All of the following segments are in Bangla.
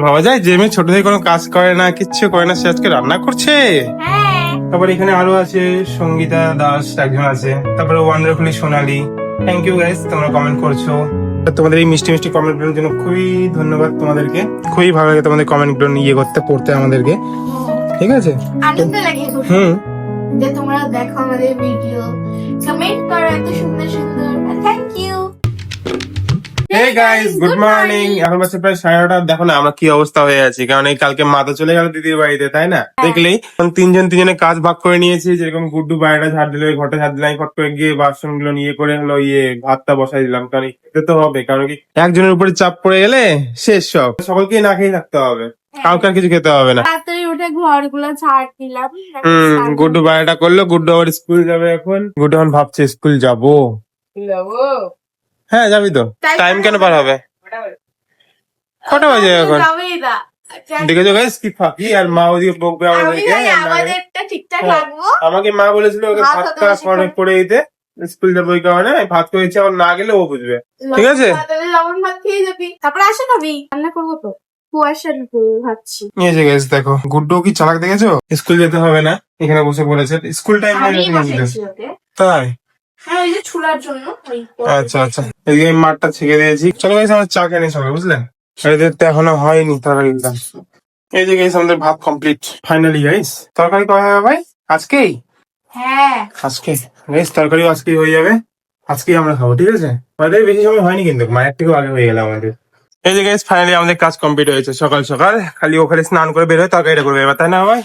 ভাবা যায় যে মেয়ে ছোট থেকে কোনো কাজ করে না কিচ্ছু করে না সে আজকে রান্না করছে? হ্যাঁ। তারপর এখানে আরও আছে সঙ্গীতা দাস একজন আছে। তারপরে wonderfully Sonali. Thank you guys তোমরা কমেন্ট করছ। তোমাদের এই মিষ্টি মিষ্টি কমেন্টগুলোর জন্য খুবই ধন্যবাদ তোমাদেরকে। খুবই ভালো লাগে তোমাদের কমেন্টগুলো ইয়ে করতে পড়তে আমাদেরকে। ঠিক আছে? হুম। যে তোমরা দেখো আমাদের ভিডিও কমেন্ট করো এত সুন্দর সুন্দর। Thank you hey guys good morning এখন বাজে প্রায় সাড়ে নটা দেখো না আমরা কি অবস্থা হয়ে আছি। কারণ এই কালকে মা তো চলে গেল দিদির বাড়িতে তাই না? দেখলেই এখন তিনজন তিনজনে কাজ ভাগ করে নিয়েছি যেরকম গুড্ডু বাইরেটা ঝাড় দিল ঘরটা ঝাড় দিলাম ফট করে গিয়ে বাসনগুলো নিয়ে করে হলো ইয়ে ভাতটা বসাই দিলাম। কারণ খেতে তো হবে কারণ কি একজনের উপরে চাপ পড়ে গেলে শেষ সব। সকলকে না খেয়ে থাকতে হবে। কাউকে আর কিছু খেতে হবে না। তাড়াতাড়ি উঠে ঘরগুলো ঝাড় দিলাম। হম গুড্ডু বাইরেটা করল গুড্ডু আবার স্কুল যাবে এখন। গুড্ডু এখন ভাবছে স্কুল যাব? হ্যাঁ যাবি তো। টাইম কেন পার হবে? কটা বাজে এখন? দেখেছ গাইস কি ফাঁকি? আর মা ওদিকে বকবে আমি আমাদেরকে হ্যাঁ। আমাকে মা বলেছিল ওকে ভাত ভাতটা করে করে। করে দিতে স্কুল যাব ওই কারণে ভাত করেছি আমার না গেলে ও বুঝবে। ঠিক আছে? তাহলে লবণ ভাত খেয়ে যাবি। তারপরে আসে খাবি রান্না করব তো। গেছে দেখো গুড্ডু কি চালাক দেখেছ? স্কুল যেতে হবে না এখানে বসে বলেছে স্কুল টাইম তাই? হ্যাঁ ওই যে ছুলার জন্য আচ্ছা আচ্ছা। এদিকে আমি মাঠটা ছেঁকে দিয়েছি। চলো গাইস আমার চা খেয়ে সবাই বুঝলেন? এদের তো এখনও হয়নি তরকারিটা এই যে গাইস আমাদের ভাত কমপ্লিট ফাইনালি গাইস তরকারি কবে হবে ভাই? আজকেই? হ্যাঁ। আজকে। গাইস তরকারিও আজকেই হয়ে যাবে। আজকেই আমরা খাব ঠিক আছে? আমাদের বেশি সময় হয়নি কিন্তু মায়ের থেকেও আগে হয়ে গেল আমাদের। এই যে গাইস ফাইনালি আমাদের কাজ কমপ্লিট হয়েছে সকাল সকাল। খালি ওখানে স্নান করে বের হয়ে তরকারিটা করবে এবার তাই না ভাই?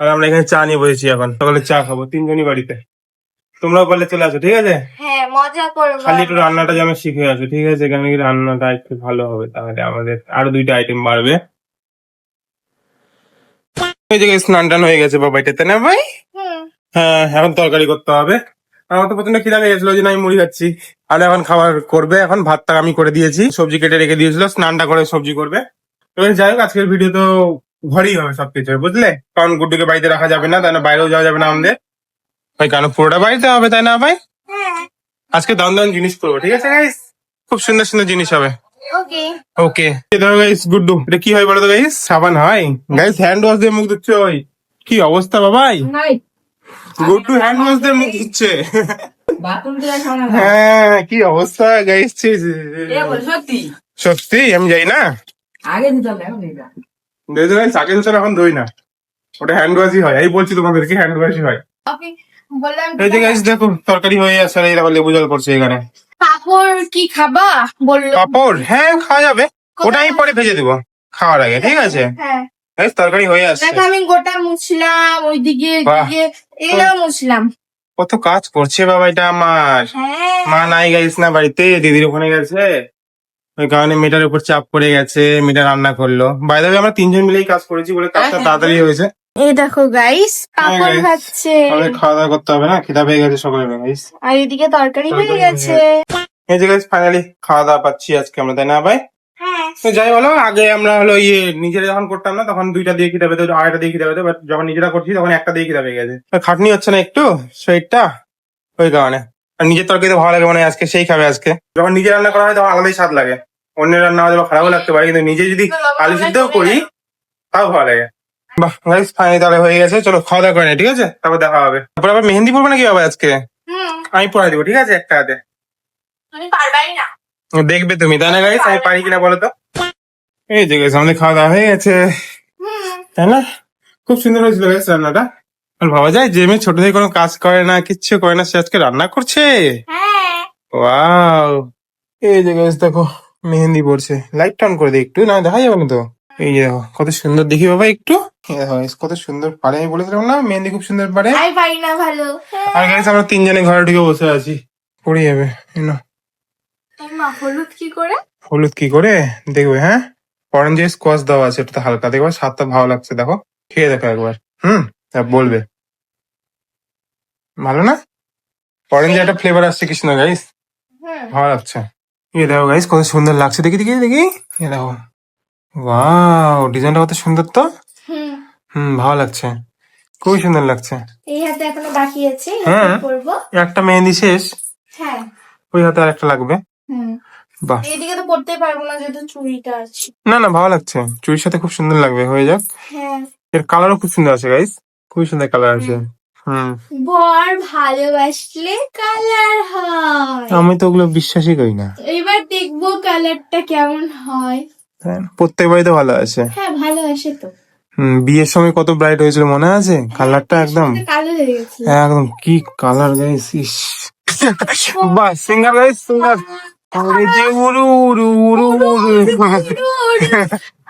আর আমরা এখানে চা নিয়ে বসেছি এখন। সকালে চা খাব তিনজনই বাড়িতে। তোমরাও পারলে চলে আসো ঠিক আছে? হ্যাঁ মজা করব। খালি একটু রান্নাটা যেন শিখে আসো ঠিক আছে? এখানে কি রান্নাটা একটু ভালো হবে তাহলে আমাদের আরও দুইটা আইটেম বাড়বে। এই যে স্নান টান হয়ে গেছে বাবাইটাতে না ভাই? হ্যাঁ এখন তরকারি করতে হবে। আমার তো প্রথমে খিদা লেগে গেছিল ওই জন্য আমি মুড়ি খাচ্ছি। আর এখন খাবার করবে এখন ভাতটা আমি করে দিয়েছি। সবজি কেটে রেখে দিয়েছিল স্নানটা করে সবজি করবে। এবার যাই হোক আজকের ভিডিও তো ঘরেই হবে সবকিছু বুঝলে? কারণ গুড্ডুকে বাড়িতে রাখা যাবে না তাই না? বাইরেও যাওয়া যাবে না আমাদের। ওই কারণ পুরোটা বাড়িতে হবে তাই না ভাই? হ্যাঁ। আজকে দাম দাম জিনিস করব ঠিক আছে গাইস খুব সুন্দর সুন্দর জিনিস হবে। ওকে। ওকে। ধরো গাইস গুড্ডু এটা কি হয় বলো তো গাইস সাবান হয়। গাইস হ্যান্ড ওয়াশ দিয়ে মুখ ধুচ্ছে ওই। কি অবস্থা বাবাই গুড্ডু হ্যান্ড ওয়াশ দিয়ে মুখ ধুচ্ছে। হ্যাঁ কি অবস্থা গাইস এ সত্যি? সত্যি আমি যাই না? আগে নিতাম এখন ধুই না। ওটা হ্যান্ড ওয়াশই হয় এই বলছি তোমাদেরকে হ্যান্ড ওয়াশই হয়। এই যে গাইস দেখো তরকারি হয়ে আছে আর এই দেখো লেবু জল পড়ছে এখানে। পাপড় কি খাবা? বলল। পাপড়? হ্যাঁ খাওয়া যাবে। ওটা আমি পরে ভেজে দেবো খাওয়ার আগে ঠিক আছে? হ্যাঁ। গাইস তরকারি হয়ে আসছে। দেখো আমি গোটা মুছলাম ওইদিকে বাহ। এগুলো মুছলাম। কত কাজ করছে বাবা এটা আমার। হ্যাঁ। মা নাই গাইস না বাড়িতে দিদির ওখানে গেছে। ওই কারণে মেয়েটার উপর চাপ পড়ে গেছে মেয়েটা রান্না করল। বাইরে আমরা তিনজন মিলেই কাজ করেছি বলে কাজটা তাড়াতাড়ি হয়েছে। এই দেখো গাইস পাপড়. ভাজছে আমাদের খাওয়া দাওয়া করতে হবে না? খিদা পেয়ে গেছে সকালে গাইস আর এদিকে তরকারি হয়ে গেছে। এই যে গাইস ফাইনালি খাওয়া দাওয়া পাচ্ছি আজকে আমরা তাই না ভাই? হ্যাঁ। তো যাই বলো আগে আমরা হলো ইয়ে নিজেরা যখন করতাম না তখন দুইটা দিয়ে খিদা পেতো আড়াইটা দিয়ে খিদা পেতো বাট যখন নিজেরা করছি তখন একটা দিয়ে খিদা পেয়ে গেছে। খাটনি হচ্ছে না একটু শরীরটা ওই কারণে। আর নিজের তরকারিতে ভালো লাগে মানে আজকে সেই খাবে আজকে। যখন নিজে রান্না করা হয় তখন আলাদাই স্বাদ লাগে। অন্যের রান্না হয়তো খারাপও লাগতে পারে কিন্তু নিজে যদি আলু সিদ্ধও করি তাও ভালো লাগে। বাহ গাইস ফাইনালি তাহলে হয়ে গেছে। চলো খাওয়া দাওয়া করে ঠিক আছে? তারপর দেখা হবে। তারপর আবার মেহেন্দি পড়বে নাকি হবে আজকে? আমি পড়াই দিবো ঠিক আছে একটা হাতে। তুমি পারবাই না। দেখবে তুমি তাই না গাইস আমি পারি কিনা বলো তো? এই যে গাইস আমাদের খাওয়া দাওয়া হয়ে গেছে। তাই না? খুব সুন্দর হয়েছিল গাইস রান্নাটা। আর ভাবা যায় যে মেয়ে ছোট থেকে কোনো কাজ করে না কিচ্ছু করে না সে আজকে রান্না করছে? হ্যাঁ। ওয়াও। এই যে গাইস দেখো মেহেন্দি পড়ছে লাইট অন করে দিই একটু না দেখা যাবে না তো? এই যে দেখো কত সুন্দর দেখি বাবা একটু। কত সুন্দর পারে আমি বলেছিলাম না মেহেন্দি খুব সুন্দর পারে আমি পারি না ভালো। আর গাইস আমরা তিনজনে ঘরে ঢুকে বসে আছি। পড়ে যাবে এই নাও। হলুদ কি করে? হলুদ কি করে? দেখবে হ্যাঁ? অরেঞ্জের স্কোয়াশ দেওয়া আছে এটা হালকা। দেখবে স্বাদটা ভালো লাগছে দেখো। খেয়ে দেখো একবার হুম? তা বলবে। ভালো না? অরেঞ্জের একটা ফ্লেভার আসছে কৃষ্ণ গাইস ভালো লাগছে। এই দেখো গাইস কত সুন্দর লাগছে। দেখি দেখি দেখি। এই দেখো। ওয়াও ডিজাইনটা কত সুন্দর তো? হুম। হুম ভালো লাগছে। খুবই সুন্দর লাগছে। এই হাতে এখনও বাকি আছে হ্যাঁ। করব একটা মেহেন্দি শেষ। হ্যাঁ। ওই হাতে আর একটা লাগবে। হুম। বাহ। এইদিকে তো পড়তে পারব না যেহেতু চুড়িটা আছে। না না ভালো লাগছে। চুরির সাথে খুব সুন্দর লাগবে হয়ে যাক। হ্যাঁ। এর কালারও খুব সুন্দর আছে গাইস খুবই সুন্দর কালার আছে। হুম। বর ভালোবাসলে কালার হয়। আমি তো ওগুলো বিশ্বাসই করি না। এবার দেখব কালারটা কেমন হ্যাঁ, প্রত্যেক বাড়িতে ভালো আছে? হ্যাঁ ভালো আসে তো। হুম বিয়ের সময় কত ব্রাইট হয়েছিল মনে আছে? কালারটা একদম কালো হয়ে গেছে একদম কি কালার গাইস ইস। বাহ সিঙ্গার গাইস সিঙ্গার আরে যে উড়ু উড়ু উড়ু উড়ু।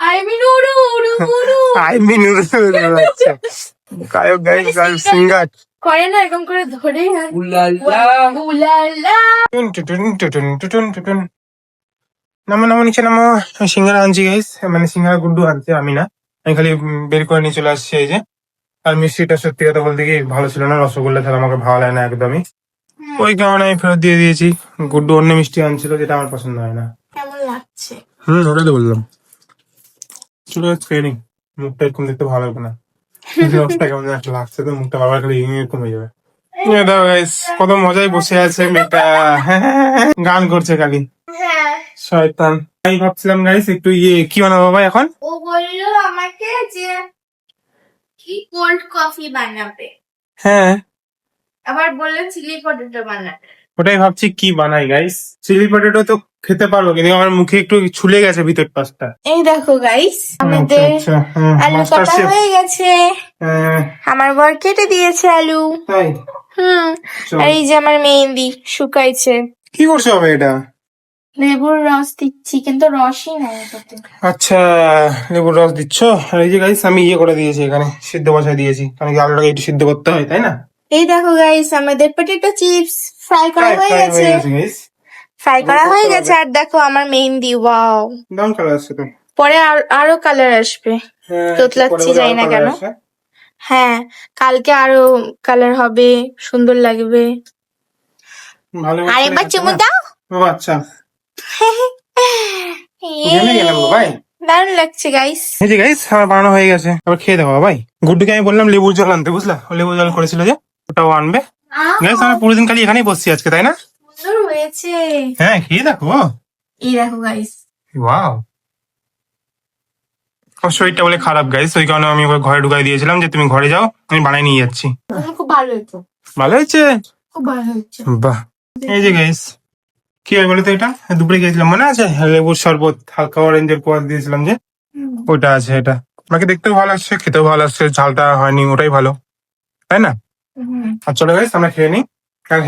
আই মিন উড়ু উড়ু উড়ু আই মিন উড়ু উড়ু আচ্ছা। গায়ক গাইস গায়ক সিঙ্গার করে না এরকম করে ধরে উলালা। উলালা টুন টুটুন টুটুন টুটুন টুটুন নামো নামো নিচে নামো। সিঙ্গারা আনছি গাইস মানে সিঙ্গারা গুড্ডু আনছে আমি না আমি খালি বের করে নিয়ে চলে আসছি এই যে। আর মিষ্টিটা সত্যি কথা বলতে কি ভালো ছিল না রসগোল্লা তাহলে আমাকে ভালো লাগে না একদমই। ওই কারণে আমি ফেরত দিয়ে দিয়েছি। গুড্ডু অন্য মিষ্টি আনছিল যেটা আমার পছন্দ হয় না। কেমন লাগছে? হুম ওটাই তো বললাম। চলো খেয়ে নি মুখটা এরকম দেখতে ভালো লাগবে না। রসটা কেমন একটা লাগছে তো মুখটা বাবার খালি এরকম হয়ে যাবে। কত মজায় বসে আছে মেয়েটা। গান করছে খালি। হ্যাঁ শয়তান। আমি ভাবছিলাম গাইস একটু ইয়ে কি বানাবো বাবা এখন? ও বলল আমাকে যে কি কোল্ড কফি বানাবে। হ্যাঁ। আবার বলল চিলি পটেটো বানাবে। ওটাই ভাবছি কি বানাই গাইস চিলি পটেটো তো খেতে পারব কিন্তু আমার মুখে একটু ছুলে গেছে ভিতর পাশটা। এই দেখো গাইস আচ্ছা আমাদের আচ্ছা হ্যাঁ, আলু কাটা হয়ে গেছে। হ্যাঁ, আমার বর কেটে দিয়েছে আলু। হুম আর এই যে আমার মেহেন্দি শুকাইছে। কি করছ হবে এটা? লেবুর রস দিচ্ছি কিন্তু রসই নাই আচ্ছা লেবুর রস দিচ্ছ? আর এই যে গাইস আমি ইয়ে করে দিয়েছি এখানে সিদ্ধ বসায় দিয়েছি। কারণ কি আলুটাকে একটু সিদ্ধ করতে হয় তাই না? এই দেখো গাইস আমাদের পটেটো চিপস ফ্রাই করা হয়ে গেছে। ফ্রাই করা হয়ে গেছে আর দেখো আমার মেহেন্দি ওয়াও দাম কালার আসছে তো। পরে আর- আরও কালার আসবে। হ্যাঁ, তোতলাচ্ছি, জানি না কেন। হ্যাঁ কালকে আরও কালার হবে সুন্দর লাগবে। আরেকবার চুমু দাও। আচ্ছা। দারুণ লাগছে গাইস এই যে গাইস আমার বানানো হয়ে গেছে। খেয়ে দেবো ভাই। গুড্ডুকে আমি বললাম লেবুর জল আনতে বুঝলা? লেবুর জল করেছিল যে ওটাও আনবে। গাইস আমরা পুরো দিন খালি এখানেই বসছি আজকে তাই না? সুন্দর হয়েছে। হ্যাঁ খেয়ে দেখো। এই দেখো গাইস ওয়াও ওর শরীরটা বলে খারাপ গাইস ওই কারণে আমি ওকে ঘরে ঢুকাই দিয়েছিলাম যে তুমি ঘরে যাও আমি বানাই নিয়ে যাচ্ছি। খুব ভালো হয়েছে। ভালো হয়েছে? খুব ভালো হয়েছে। বাহ! এই যে গাইস কি হয় বলতো এটা? দুপুরে গিয়েছিলাম মনে আছে? লেবুর শরবত হালকা অরেঞ্জের কোয়াশ দিয়েছিলাম যে। ওটা আছে এটা। বাকি দেখতেও ভালো আসছে খেতেও ভালো আসছে ঝালটা হয়নি ওটাই ভালো। তাই না? আর চলো গাইস আমরা খেয়ে নিই।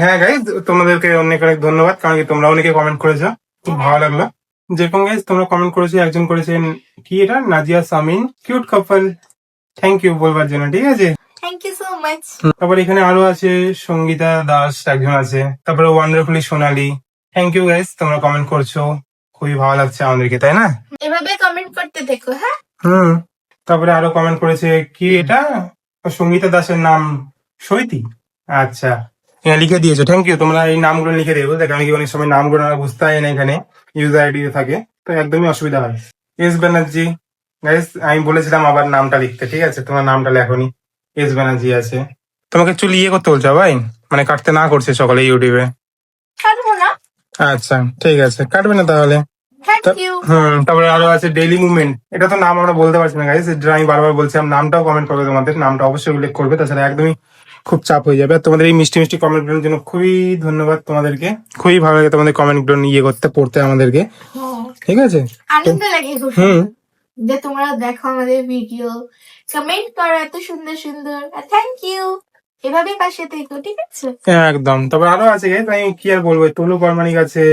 হ্যাঁ গাইস তোমাদেরকে অনেক অনেক ধন্যবাদ কারণ কি তোমরা অনেকে কমেন্ট করেছ। খুব ভালো লাগল। যেরকম গাইস তোমরা কমেন্ট করেছ একজন করেছেন কি এটা? Nazia Samin cute couple thank you বলবার জন্য ঠিক আছে? থ্যাংক ইউ সো মাচ তারপর এখানে আরও আছে সঙ্গীতা দাস একজন আছে। তারপরে wonderfully Sonali. Thank you guys তোমরা কমেন্ট করছ। খুবই ভালো লাগছে আমাদেরকে তাই না? এভাবে কমেন্ট করতে দেখো হ্যাঁ? হুম। তারপরে আরও কমেন্ট করেছে কি এটা? সঙ্গীতা দাসের নাম সৈতি? আচ্ছা। হ্যাঁ লিখে দিয়েছ। থ্যাংক ইউ তোমরা এই নামগুলো লিখে দেবো বুঝলে কারণ কি অনেক সময় নামগুলো না বুঝতে হয় না এখানে। ইউজার আইডি থাকে। তো একদমই অসুবিধা হয়। এস ব্যানার্জি গাইস আমি বলেছিলাম আবার নামটা লিখতে ঠিক আছে? তোমার নামটা লেখনি। এস ব্যানার্জি আছে। তোমাকে চুল ইয়ে করতে বলছো ভাই? মানে কাটতে না করছে সকালে ইউটিউবে। আচ্ছা ঠিক আছে। কাটবে না তাহলে? হুম তারপরে আরও আছে ডেইলি মুভমেন্ট এটা তো নাম আমরা বলতে পারছি না গাইস এটা আমি বারবার বলছিলাম নামটাও কমেন্ট করবে তোমাদের। নামটা অবশ্যই উল্লেখ করবে তাছাড়া একদমই খুব চাপ হয়ে যাবে। আর তোমাদের এই মিষ্টি মিষ্টি কমেন্টগুলোর জন্য খুবই ধন্যবাদ তোমাদেরকে। খুবই ভালো লাগে তোমাদের কমেন্টগুলো ইয়ে করতে পড়তে আমাদেরকে। ঠিক আছে? আনন্দ লাগে হুম। যে তোমরা দেখো আমাদের ভিডিও কমেন্ট করো এত সুন্দর সুন্দর। থ্যাংক ইউ এভাবে পাশে থেকো ঠিক আছে? একদম। তারপর আরও আছে আমি কি আর বলব টুলু পারমানিক আছে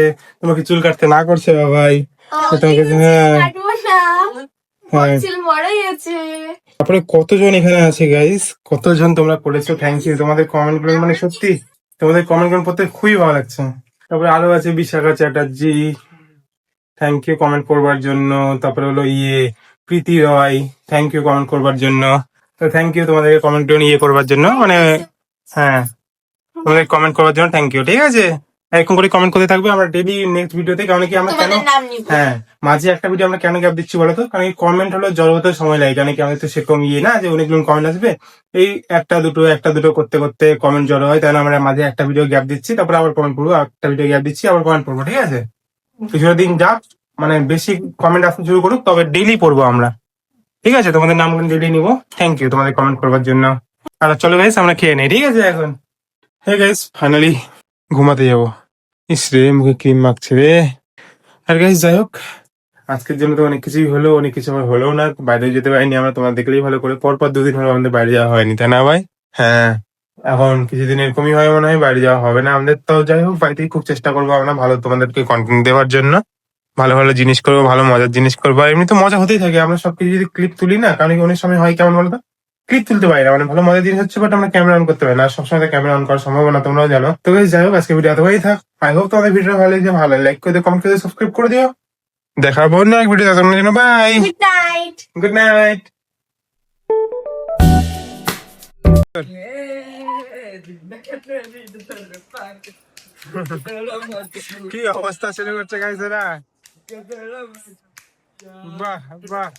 তোমাকে চুল কাটতে না করছে ভাই তোমাকে হ্যাঁ। হ্যাঁ। তারপরে কতজন এখানে আছে গাইস কতজন তোমরা করেছ? থ্যাংক ইউ তোমাদের কমেন্টগুলো মানে সত্যি তোমাদের কমেন্টগুলো পড়তে খুবই ভালো লাগছে। তারপরে আরও আছে Bishakha Chatterjee. Thank you comment করবার জন্য। তারপরে হলো ইয়ে Preeti Roy. Thank you comment করবার জন্য। তো থ্যাংক ইউ তোমাদেরকে কমেন্ট ইয়ে করবার জন্য। মানে হ্যাঁ তোমাদের কমেন্ট করবার জন্য থ্যাংক ইউ ঠিক আছে? এরকম করে কমেন্ট করতে থাকবে আমরা ডেলি নেক্সট ভিডিওতে কারণ কি আমরা কেন হ্যাঁ মাঝে একটা ভিডিও আমরা কেন গ্যাপ দিচ্ছি বলতো? কারণ কমেন্ট হলো জড়ো হতে সময় লাগে কারণ কি আমাদের তো সেরকম ইয়ে না যে অনেকগুলো কমেন্ট আসবে। এই একটা দুটো একটা দুটো করতে করতে কমেন্ট জড়ো হয় তাহলে আমরা মাঝে একটা ভিডিও গ্যাপ দিচ্ছি তারপরে আবার কমেন্ট করব একটা ভিডিও গ্যাপ দিচ্ছি আবার কমেন্ট করব ঠিক আছে? কিছুটা দিন যাক মানে বেশি কমেন্ট আসতে শুরু করুক তবে ডেইলি পড়ব আমরা। ঠিক আছে, তোমাদের নামগুলো ডেইলি নিবো। থ্যাংক ইউ তোমাদের কমেন্ট করবার জন্য। আর চলো গাইস আমরা খেয়ে নেই, ঠিক আছে এখন? হ্যাঁ গাইস ফাইনালি ঘুমাতে যাব। ইস রে, মুখে ক্রিম মাখছে রে। আর গাইস যাই হোক, আজকের জন্য তো অনেক কিছুই হলো, অনেক কিছু আবার হলো না। বাইরে যেতে পারিনি আমরা, তোমার দেখলেই ভালো করে। পর পর দুদিন হলো আমাদের বাইরে যাওয়া হয়নি, তাই না ভাই? হ্যাঁ এখন কিছুদিন এরকমই হয় মনে হয়, বাইরে যাওয়া হবে না আমাদের। তো যাই হোক, বাড়িতেই খুব চেষ্টা করব আমরা ভালো তোমাদেরকে কন্টেন্ট দেওয়ার জন্য। ভালো ভালো জিনিস করব ভালো মজার জিনিস করব। আর এমনি তো মজা হতেই থাকে। আমরা সবকিছু যদি ক্লিপ তুলি না কারণ কি অনেক সময় হয় কেমন বলতো? ক্লিপ তুলতে পারি না। মানে ভালো মজার জিনিস হচ্ছে বাট আমরা ক্যামেরা অন করতে পারি না। আর সবসময় ক্যামেরা অন করা সম্ভব না তোমরাও জানো। তো যাই হোক আজকে ভিডিও এতটাই থাক। আই হোপ তোমাদের ভিডিও ভালো লাগছে। ভালো লাইক করে দিও কমেন্ট করে সাবস্ক্রাইব করে দিও। দেখা হবে অন্য এক ভিডিও তোমরা জন্য bye good night good night কি অবস্থা শুরু করছে গাইছে না বাহ বাহ